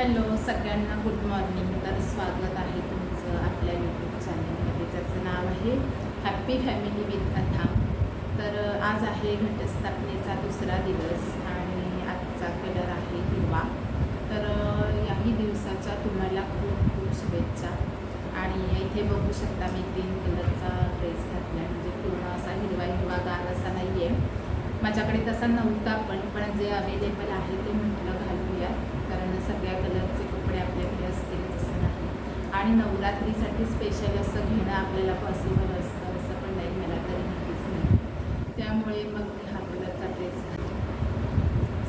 Hello सगळ्यांना good morning. तर स्वागत आहे तुमचं आपल्या यूट्यूब चॅनलमध्ये ज्याचं नाव आहे हॅप्पी फॅमिली विथ कथा तर आज आहे घटस्थापनेचा दुसरा दिवस आणि आजचा कलर आहे हिरवा. तर याही दिवसाच्या तुम्हाला खूप खूप शुभेच्छा. आणि इथे बघू शकता मी तीन कलरचा ड्रेस घातला म्हणजे पूर्ण असा हिरवा हिरवा गार असा नाही आहे माझ्याकडे तसा नव्हता पण पण जे अवेलेबल आहे ते म्हटलं घालूया कारण सगळ्या कलरचे कपडे आपल्याकडे असतील असं नाही आणि नवरात्रीसाठी स्पेशल असं घेणं आपल्याला पॉसिबल असतं असं पण नाही मला तरी नक्कीच नाही. त्यामुळे मग मी हा कलरचा ड्रेस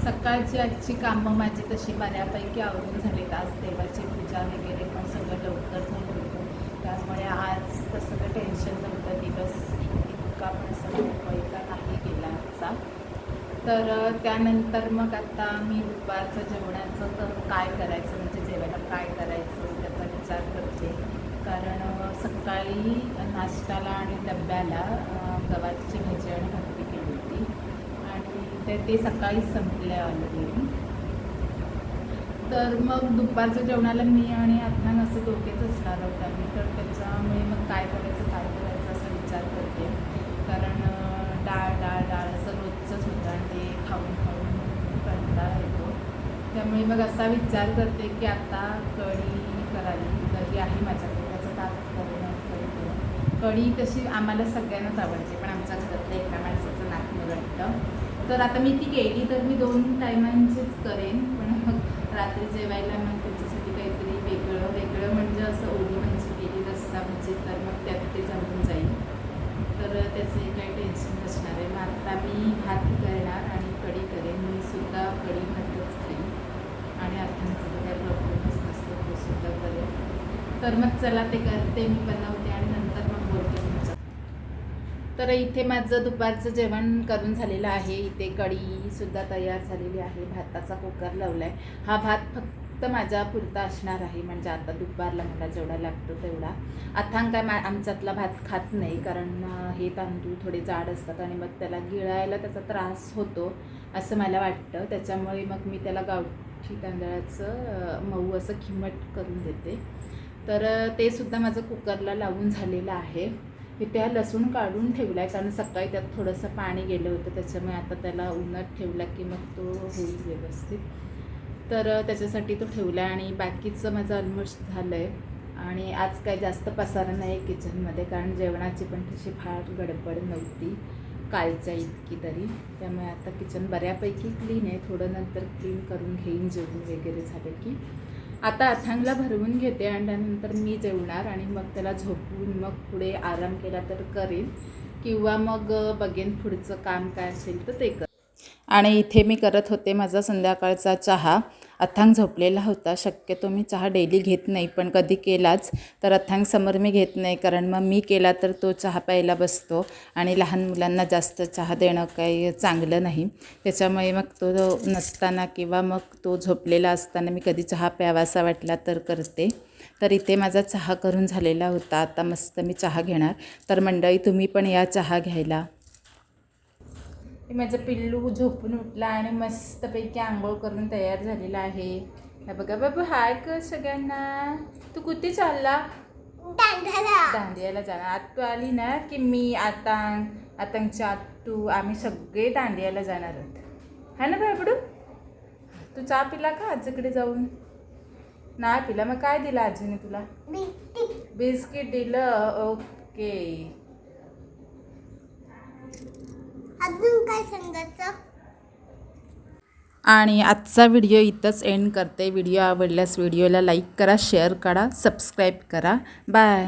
सकाळची आजची कामं माझी तशी बऱ्यापैकी आवरून झालीत. आज देवाची पूजा वगैरे पण सगळं लवकर झालं होतं. त्यामुळे आज तसं काही टेन्शन नव्हतं. दिवस इतका पण असं मोकळीचा नाही गेला आजचा. तर त्यानंतर मग आता मी दुपारचं जेवणाचं तर काय करायचं? म्हणजे जेवायला काय करायचं? कारण सकाळी नाश्त्याला आणि डब्याला गव्हाची भाजी आणि भाकरी केली होती. आणि ते ते सकाळीच संपले ऑलरेडी तर मग दुपारच्या जेवणाला मी आणि आत्मान असं दोघेच असणार आहोत आम्ही. तर त्याच्यामुळे मग काय करायचं काय करायचं असा विचार करते. कारण डाळ डाळ डाळ असं रोजचंच होतं आणि ते खाऊन खाऊन कंटाळा येतो. त्यामुळे मग असा विचार करते की आता कढी करावी कढी आहे माझ्याकडे त्याचं ताक करून कढी करून कढी तशी आम्हाला सगळ्यांनाच आवडते पण आमच्या घरातल्या एका माणसाचं नाक मुरडतं. तर आता मी ती केली तर मी दोन टायमांचीच करेन पण मग रात्री जेवायला मग त्याच्यासाठी काहीतरी वेगळं वेगळं म्हणजे असं ओली भाजी केली रस्सा भाजी तर मग त्यात ते जमून जाईल. तर त्याचे काही टेन्शन नसणार आहे. मग आता मी भात करणार आणि कढी करेन. मी सुद्धा कढी भातच खाईन. आणि अर्थांचं काही प्रॉब्लेमच नसतो तो सुद्धा करेन तर मग चला ते करते मी बनवते आणि नंतर मग बोलते तुमचं तर इथे माझं दुपारचं जेवण करून झालेलं आहे. इथे कढीसुद्धा तयार झालेली आहे. भाताचा कुकर लावला आहे हा भात फक्त माझ्या पुरता असणार आहे. म्हणजे आता दुपारला मला जेवढा लागतो तेवढा. अथांग काय मा आमच्यातला भात खात नाही. कारण हे तांदूळ थोडे जाड असतात आणि मग त्याला गिळायला त्याचा त्रास होतो असं मला वाटतं. त्याच्यामुळे मग मी त्याला गावठी तांदळाचं मऊ असं खिमट करून देते. तर ते सुद्धा माझं कुकरला लावून झालेलं आहे. इथे त्या लसूण काढून ठेवला आहे कारण सकाळी त्यात थोडंसं पाणी गेलं होतं. त्याच्यामुळे आता त्याला उन्हात ठेवला की मग तो होईल व्यवस्थित. तर त्याच्यासाठी तो ठेवला आहे आणि बाकीचं माझं ऑलमोस्ट झालं आहे आणि आज काय जास्त पसारा नाही किचनमध्ये कारण जेवणाची पण तशी फार गडबड नव्हती. कालच्या इतकी तरी. त्यामुळे आता किचन बऱ्यापैकी क्लीन आहे. थोडं नंतर क्लीन करून घेईन जेवण वगैरे झालं की. आता अथांगला भरवून घेते आणि त्यानंतर मी जेवणार आणि मग त्याला झोपून मग पुढे आराम केला तर करेन. किंवा मग बघेन पुढचं काम काय असेल तर ते कर आणि इथे मी करत होते माझा संध्याकाळचा चहा. अथांग झोपलेला होता. शक्यतो मी चहा डेली घेत नाही पण कधी केलाच तर अथांगसमोर मी घेत नाही कारण मग मी केला तर तो चहा प्यायला बसतो आणि लहान मुलांना जास्त चहा देणं काही चांगलं नाही. त्याच्यामुळे मग तो नसताना किंवा मग तो झोपलेला असताना मी कधी चहा प्यावासा वाटला तर करते. तर इथे माझा चहा करून झालेला होता. आता मस्त मी चहा घेणार. तर मंडळी तुम्ही पण या चहा घ्यायला. हे माझं पिल्लू झोपून उठला आणि मस्तपैकी आंघोळ करून तयार झालेला आहे. हे बघा बाबू हाय कर सगळ्यांना. तू कुठे चालला? दांडियाला. जाणार. आज तू आली ना की मी आता आतंकच्या आतू आम्ही सगळे दांडियाला जाणार आहोत. है ना बाबडू? तू चहा पिला का आजीकडे जाऊन? नाही पिला. मग काय दिलं आजीने तुला? बिस्किट दिलं. ओके. आणि आजचा व्हिडिओ इथंच एंड करते. व्हिडिओ आवडल्यास व्हिडिओला लाईक करा शेअर करा सबस्क्राईब करा. बाय